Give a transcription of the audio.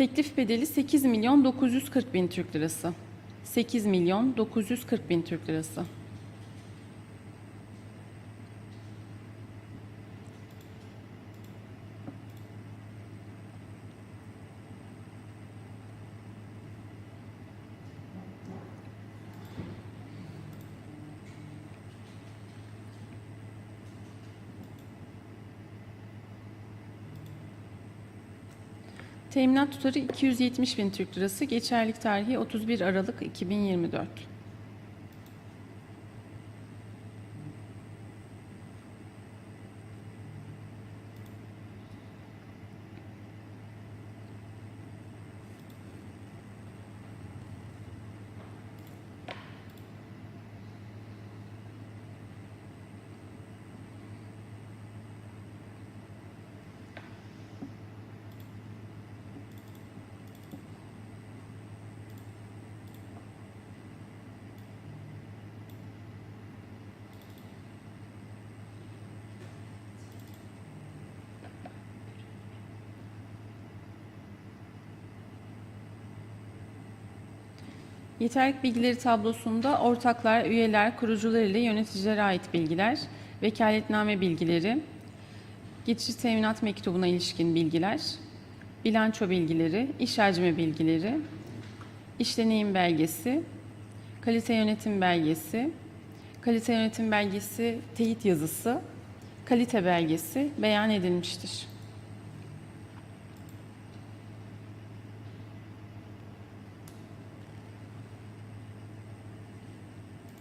Teklif bedeli 8 milyon 940 bin Türk lirası. 8 milyon 940 bin Türk lirası. Teminat tutarı 270 bin Türk lirası. Geçerlik tarihi 31 Aralık 2024. Yeterlik bilgileri tablosunda ortaklar, üyeler, kurucular ile yöneticilere ait bilgiler, vekaletname bilgileri, geçici teminat mektubuna ilişkin bilgiler, bilanço bilgileri, iş hacmi bilgileri, iş deneyim belgesi, kalite yönetim belgesi, kalite yönetim belgesi teyit yazısı, kalite belgesi beyan edilmiştir.